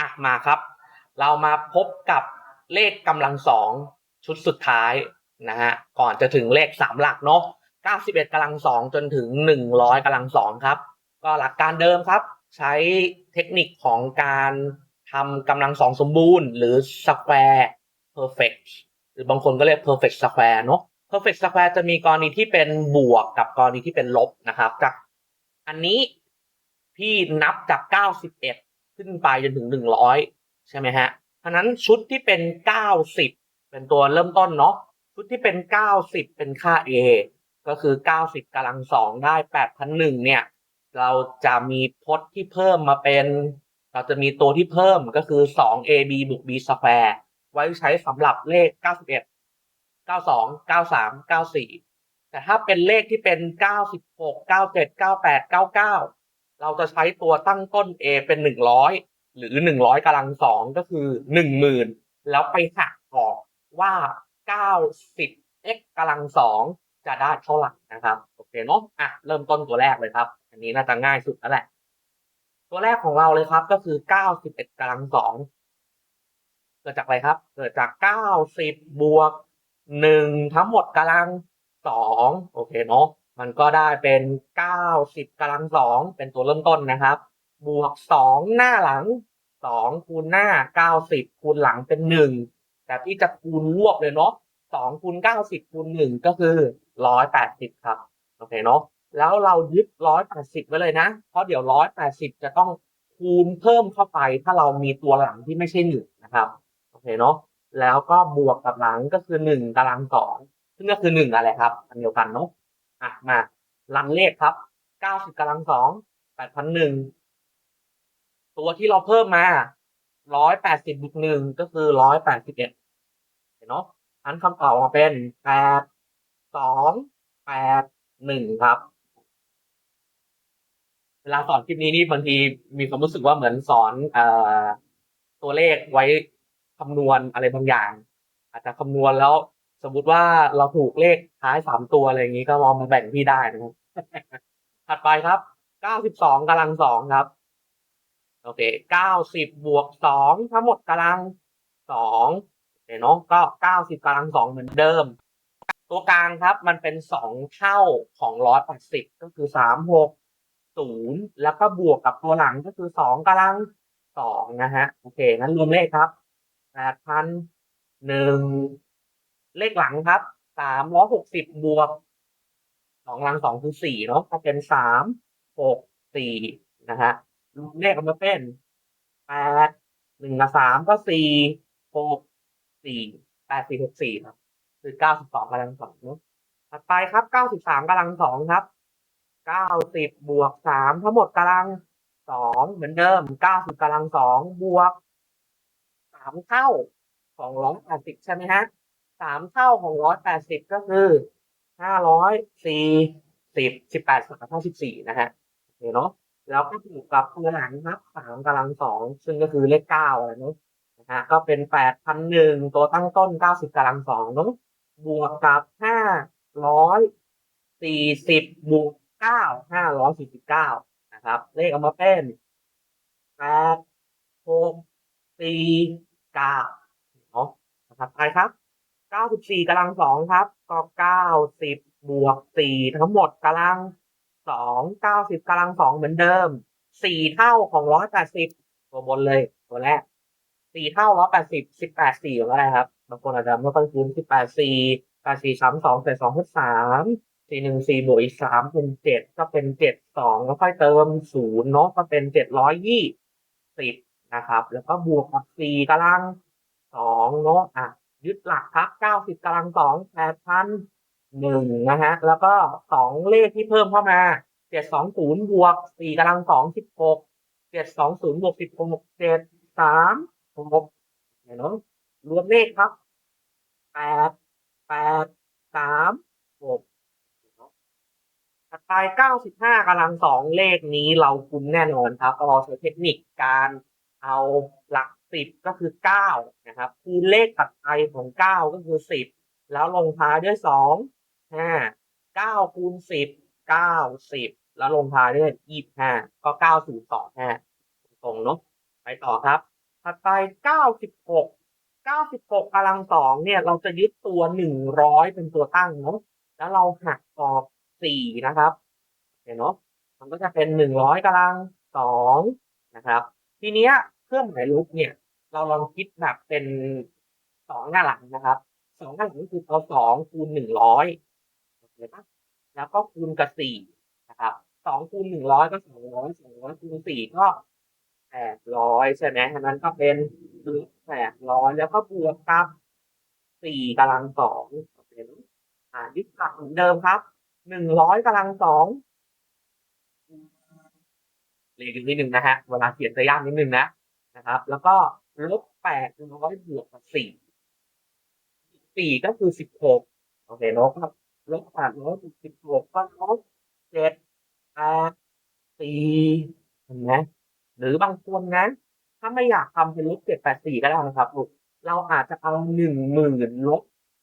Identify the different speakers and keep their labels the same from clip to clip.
Speaker 1: อะมาครับ เรามาพบกับเลขกำลังสองชุดสุดท้ายนะฮะก่อนจะถึงเลขสามหลักเนาะ91กำลังสองจนถึง 100กำลังสองครับ ก็หลักการเดิมครับ ใช้เทคนิคของการทำกำลังสองสมบูรณ์ หรือ square perfect หรือบางคนก็เรียก perfect square เนาะ perfect square จะมีกรณีที่เป็นบวกกับกรณีที่เป็นลบนะครับจากอันนี้พี่นับจาก 91 ขึ้นไปจนถึงหนึ่งร้อยใช่ไหมฮะเพราะนั้นชุดที่เป็นเก้าสิบเป็นตัวเริ่มต้นเนาะชุดที่เป็นเก้าสิบเป็นค่า A ก็คือเก้าสิบกำลังสองได้แปดพันหนึ่งเนี่ย เราจะมีพจน์ที่เพิ่มมาเป็น เราจะมีตัวที่เพิ่มก็คือสอง AB บวก B สแควร์ไว้ใช้สำหรับเลขเก้าสิบเอ็ดเก้าสองเก้าสามเก้าสี่แต่ถ้าเป็นเลขที่เป็นเก้าสิบหกเก้าเจ็ดเก้าแปดเก้าเก้า เราจะใช้ตัวตั้งต้น a เป็น 100 หรือ 100กำลังสองก็คือ 10,000 แล้วไปหักออกว่า 90 x กำลังสองจะได้เท่าไหร่นะครับโอเคเนาะอะเริ่มต้นตัวแรกเลยครับ อันนี้น่าจะง่ายสุดแล้วแหละ ตัวแรกของเราเลยครับก็คือ 91กำลังสองเกิดจากอะไรครับ เกิดจาก 90 บวก 1 ทั้งหมดกำลังสองโอเคเนาะ มันก็ได้เป็น90กำลังสองเป็นตัวเริ่มต้นนะครับ บวก2หน้าหลัง2คูณหน้า90คูณหลังเป็น1แต่พี่จะคูณรวบเลยเนาะ2คูณ90คูณ1ก็คือ180ครับโอเคเนาะแล้วเรายึด180ไว้เลยนะ เพราะเดี๋ยว180จะต้องคูณเพิ่มเข้าไปถ้าเรามีตัวหลังที่ไม่ใช่1นะครับโอเคเนาะแล้วก็บวกกับหลังก็คือ1ตารางสองซึ่งก็คือ1อะไรครับ อันเดียวกันเนาะ อะมาลังเลขครับ90กำลังสอง8,001ตัวที่เราเพิ่มมา180บวก1ก็คือ181เห็นเนาะอันคำตอบออกมาเป็น8 2 8 1ครับ เวลาสอนคลิปนี้นี่บางทีมีความรู้สึกว่าเหมือนสอนเอ่อตัวเลขไว้คำนวณอะไรบางอย่าง อาจจะคำนวณแล้ว สมมุติว่าเราถูกเลขท้ายสามตัวอะไรอย่างนี้ก็มองมาแบ่งพี่ได้นะครับ ถัดไปครับ92กำลังสองครับ โอเค90บบวก2ทั้งหมดกำลัง2เดี๋ยวน้องก็90กำลัง2เหมือนเดิม ตัวกลางครับ มันเป็น2เท่าของ180ก็คือ36 0แล้วก็บวกกับตัวหลังก็คือ2กำลัง2นะฮะ โอเคงั้นรวมเลขครับ8,000 1 เลขหลังครับ360บบวก2กำลัง2คือ4เนาะก็เป็น3 6 4นะฮะเลขออกมาเป็นแปดหนึ่งกับสามก็สี่หกสี่แปดสี่หกสี่ครับ คือเก้าสิบสองกำลังสองเนาะถัดไปครับเก้าสิบสามกำลังสองครับเก้าสิบบวกสามทั้งหมดกำลังสองเหมือนเดิมเก้าสิบกำลังสองบวกสามเท่าของร้อยแปดสิบใช่ไหมฮะ สามเท่าของร้อยแปดสิบก็คือห้าร้อยสี่สิบสิบแปดสามเท่าสิบสี่นะฮะโอเคเนาะแล้วก็บวกกับตัวหลังครับสามกำลังสองซึ่งก็คือเลขเก้าอะไรเนาะนะฮะก็เป็นแปดพันหนึ่งตัวตั้งต้นเก้าสิบกำลังสองเนาะบวกกับห้าร้อยสี่สิบบวกเก้าห้าร้อยสี่สิบเก้านะครับ เลขออกมาเป็นแปดหกสี่เก้าเนาะนะครับไปครับ เก้าสิบสี่กำลังสองครับ ก็เก้าสิบบวกสี่ทั้งหมดกำลังสองเก้าสิบกำลังสองเหมือนเดิมสี่เท่าของร้อยแปดสิบตัวบนเลยตัวแรกสี่เท่าร้อยแปดสิบสิบแปดสี่ก็ได้ครับบางคนอาจจะไม่ค่อยคุ้นสิบแปดสี่แปดสี่สามสองแต่สองเป็นสามสี่หนึ่งสี่บวกอีกสามเป็นเจ็ดก็เป็นเจ็ดสองแล้วค่อยเติมศูนย์เนาะก็เป็นเจ็ดร้อยยี่สิบนะครับ แล้วก็บวกกับสี่กำลังสองเนาะอะ ยึดหลักครับเก้าสิบกำลังสองแปดพันหนึ่งนะฮะ แล้วก็สองเลขที่เพิ่มเข้ามาเจ็ดสองศูนย์บวกสี่กำลังสองสิบหกเจ็ดสองศูนย์บวกสิบหกเจ็ดสามหกเห็นไหมรวมเลขครับแปดแปดสามหกถัดไปเก้าสิบห้ากำลังสองเลขนี้เราคุ้นแน่นอนครับเราใช้เทคนิคการเอาหลัก สิบก็คือเก้านะครับคูณเลขถัดไปของเก้าก็คือสิบแล้วลงท้ายด้วยสองห้าเก้าคูณสิบเก้าสิบแล้วลงท้ายด้วยยี่ห้าก็เก้าศูนย์สองห้าตรงเนาะไปต่อครับ ถัดไปเก้าสิบหกเก้าสิบหกกำลังสองเนี่ย เราจะยึดตัวหนึ่งร้อยเป็นตัวตั้งเนาะแล้วเราหักออกสี่นะครับเห็นเนาะมันก็จะเป็นหนึ่งร้อยกำลังสองนะครับ ทีเนี้ยเครื่องหมายลบเนี่ย เราลองคิดแบบเป็นสองหน้าหลังนะครับสองหน้าหลังคือเอาสองคูณหนึ่งร้อยเห็นปะแล้วก็คูณกับสี่นะครับสองคูณหนึ่งร้อยก็สองร้อยสองร้อยคูณสี่ก็แปดร้อยใช่ไหมอันนั้นก็เป็นแปดร้อยแล้วก็บวกกับสี่กำลังสองเคเนอ่ายึดหลักเหมือนเดิมครับหนึ่งร้อยกำลังสองเรียนกันนิดนึงนะฮะเวลาเขียนจะยากนิดนึงนะนะครับ แล้วก็ ลบแปดร้อยบวกกับสี่สี่ก็คือสิบหกโอเคเนอะครับลบแปดร้อยบวกสิบหกก็ลบเจ็ดแปดสี่เห็นไหมหรือบางคนนะถ้าไม่อยากทำเป็นลบเจ็ดแปดสี่ก็ได้นะครับลูกเราอาจจะเอาหนึ่งหมื่นลบ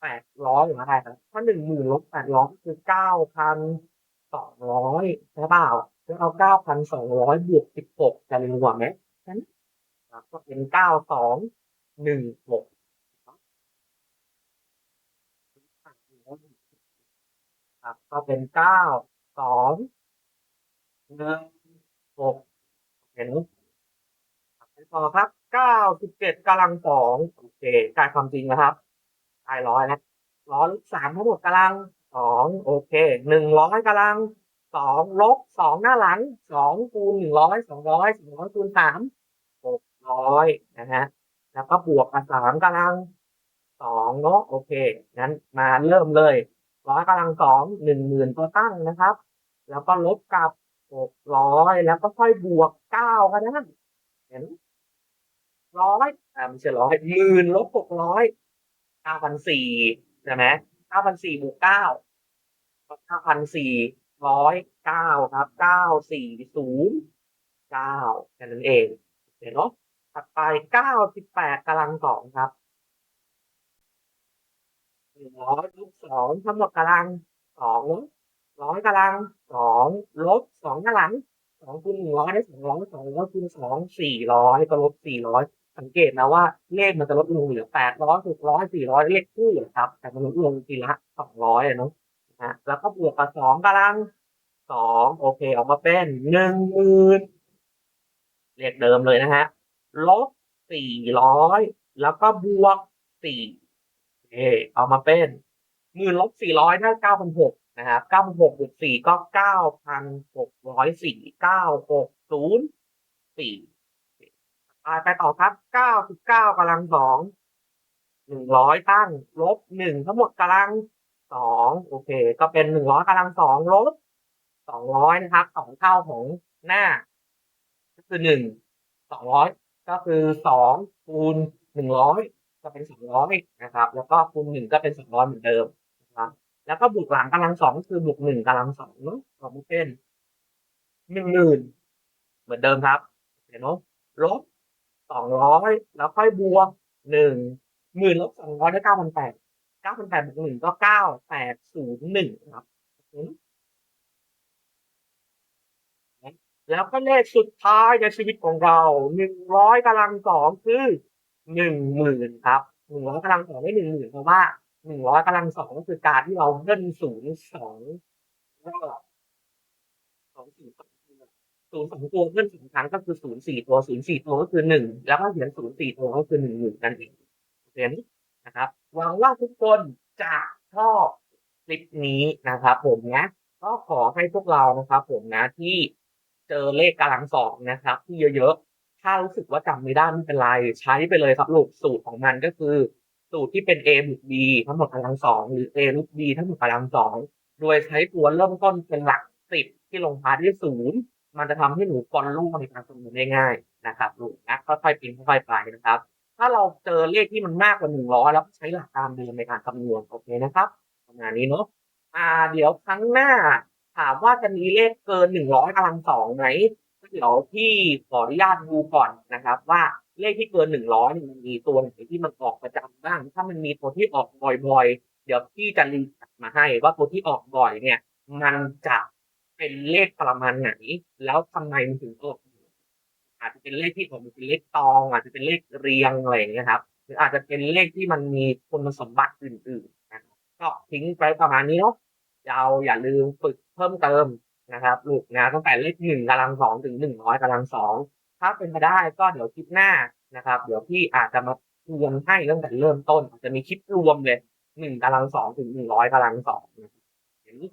Speaker 1: แปดร้อยหรืออะไรครับถ้าหนึ่งหมื่นลบแปดร้อยคือเก้าพันสองร้อยใช่เปล่าแล้วเอาเก้าพันสองร้อยบวกสิบหกจะรวกว่าไหมนั้น ครับ ก็เป็นเก้าสองหนึ่งหกครับ ก็เป็นเก้าสองหนึ่งหกเห็นไหมต่อครับเก้าสิบเจ็ดกำลังสองโอเคกลายความจริงนะครับกลายร้อยแล้วร้อยลบสามทั้งหมดกำลังสองโอเคหนึ่งร้อยกำลังสองลบสองหน้าหลังสองคูณหนึ่งร้อยสองร้อยสองร้อยคูณสาม ร้อยนะฮะแล้วก็บวกกับสามกำลังสองเนาะโอเคงั้นมาเริ่มเลยร้อยกำลังสองหนึ่งหมื่นตัวตั้งนะครับ แล้วก็ลบกับหกร้อยแล้วก็ค่อยบวกเก้ากันนะเห็นร้อยอ่าไม่ใช่ร้อยหมื่นลบหกร้อยเก้าพันสี่ใช่ไหมเก้าพันสี่บวกเก้าเก้าพันสี่ร้อยเก้าครับเก้าสี่ศูนย์เก้าแค่นั้นเองเห็นเนาะ ถัดไปเก้าสิบแปดกำลังสองครับหนึ่งร้อยลบสองทั้งหมดกำลังสองร้อยกำลังสองลบสองข้าหลังสองคูณหนึ่งร้อยได้สองร้อยสองร้อยคูณสองสี่ร้อยก็ลบสี่ร้อยสังเกตนะว่าเลขมันจะลดลงเหลือแปดร้อยหกร้อยสี่ร้อยเลขคู่นะครับ แต่มันลดลงทีละสองร้อยเนาะนะฮะแล้วก็บวกกับสองกำลังสองโอเคออกมาเป็นหนึ่งหมื่นเลขเดิมเลยนะฮะ ลบสี่ร้อยแล้วก็บวกสี่โอเคเอามาเป็นหมื่นลบสี่ร้อยได้เก้าพันหกนะครับเก้าพันหกบวกสี่ก็เก้าพันหกร้อยสี่เก้าหกศูนย์สี่ไปไปต่อครับเก้าสิบเก้ากำลังสองหนึ่งร้อยตั้งลบหนึ่งทั้งหมดกำลังสองโอเค ก็เป็นหนึ่งร้อยกำลังสองลบสองร้อยนะครับสองเท่าของหน้า ก็คือหนึ่งสองร้อย ก็คือสองคูณหนึ่งร้อยก็เป็นสองร้อยนะครับ แล้วก็คูณหนึ่งก็เป็นสองร้อยเหมือนเดิมนะครับแล้วก็บวกหลังกำลังสองคือบวกหนึ่งกำลังสองเนาะออกมาเป็นหนึ่งหมื่นเหมือนเดิมครับเห็นไหมลบสองร้อยแล้วค่อยบวกหนึ่งหมื่นลบสองร้อยได้เก้าพันแปดเก้าพันแปดบวกหนึ่งก็เก้าแปดศูนย์หนึ่งครับ แล้วก็เลขสุดท้ายในชีวิตของเราหนึ่งร้อยกำลังสองคือหนึ่งหมื่นครับหนึ่งร้อยกำลังสองได้หนึ่งหมื่นเพราะว่าหนึ่งร้อยกำลังสองก็คือการที่เราเบิ้ลศูนย์สองรอบสองสี่สองศูนย์สองตัวเบิ้ลสองครั้งก็คือศูนย์สี่ตัวศูนย์สี่ตัวก็คือหนึ่งแล้วก็เขียนศูนย์สี่ตัวก็คือหนึ่งหมื่นนั่นเองโอเคไหมนะครับหวังว่าทุกคนจะชอบคลิปนี้นะครับ ผมนะก็ขอให้พวกเรานะครับ ผมนะที่ เจอเลขกำลังสองนะครับ ที่เยอะๆ ถ้ารู้สึกว่าจำไม่ได้ไม่เป็นไรใช้ไปเลยครับลูกสูตรของมันก็คือ สูตรที่เป็น a บวก b ทั้งหมดกำลังสองหรือ a ลบ b ทั้งหมดกำลังสองโดยใช้ตัวเริ่มต้นเป็นหลักสิบที่ลงท้ายด้วยศูนย์มันจะทำให้หนูฟอนลโล่ในการคำนวณได้ง่ายนะครับลูกนะค่อยๆป็นค่อยๆไปนะครับ ถ้าเราเจอเลขที่มันมากกว่าหนึ่งร้อยแล้วใช้หลักการเดิมในการคำนวณโอเคนะครับประมาณนี้เนาะอ่าเดี๋ยวครั้งหน้า ถามว่าจะมีเลขเกินหนึ่งร้อยกำลังสองไหมเดี๋ยวพี่ขออนุญาตดูก่อนนะครับ ว่าเลขที่เกินหนึ่งร้อยมันมีตัวไหนที่มันออกประจำบ้าง ถ้ามันมีตัวที่ออกบ่อยๆ เดี๋ยวพี่จะรีบมาให้ว่าตัวที่ออกบ่อยเนี่ย มันจะเป็นเลขประมาณไหน แล้วทำไมมันถึงออกอาจจะเป็นเลขที่ผมเป็นเลขตองอาจจะเป็นเลขเรียงอะไรอย่างเงี้ยครับ หรืออาจจะเป็นเลขที่มันมีคุณสมบัติอื่นๆนะครับก็ทิ้งไปประมาณนี้เนาะเราอย่าลืมฝึก เพิ่มเติมนะครับลูกนะตั้งแต่เลขหนึ่งกำลังสองถึงหนึ่งร้อยกำลังสองถ้าเป็นไปได้ก็เดี๋ยวคลิปหน้านะครับ เดี๋ยวพี่อาจจะมารวมให้ตั้งแต่เริ่มต้น จะมีคลิปรวมเลยหนึ่งกำลังสองถึงหนึ่งร้อยกำลังสองอย่างนี้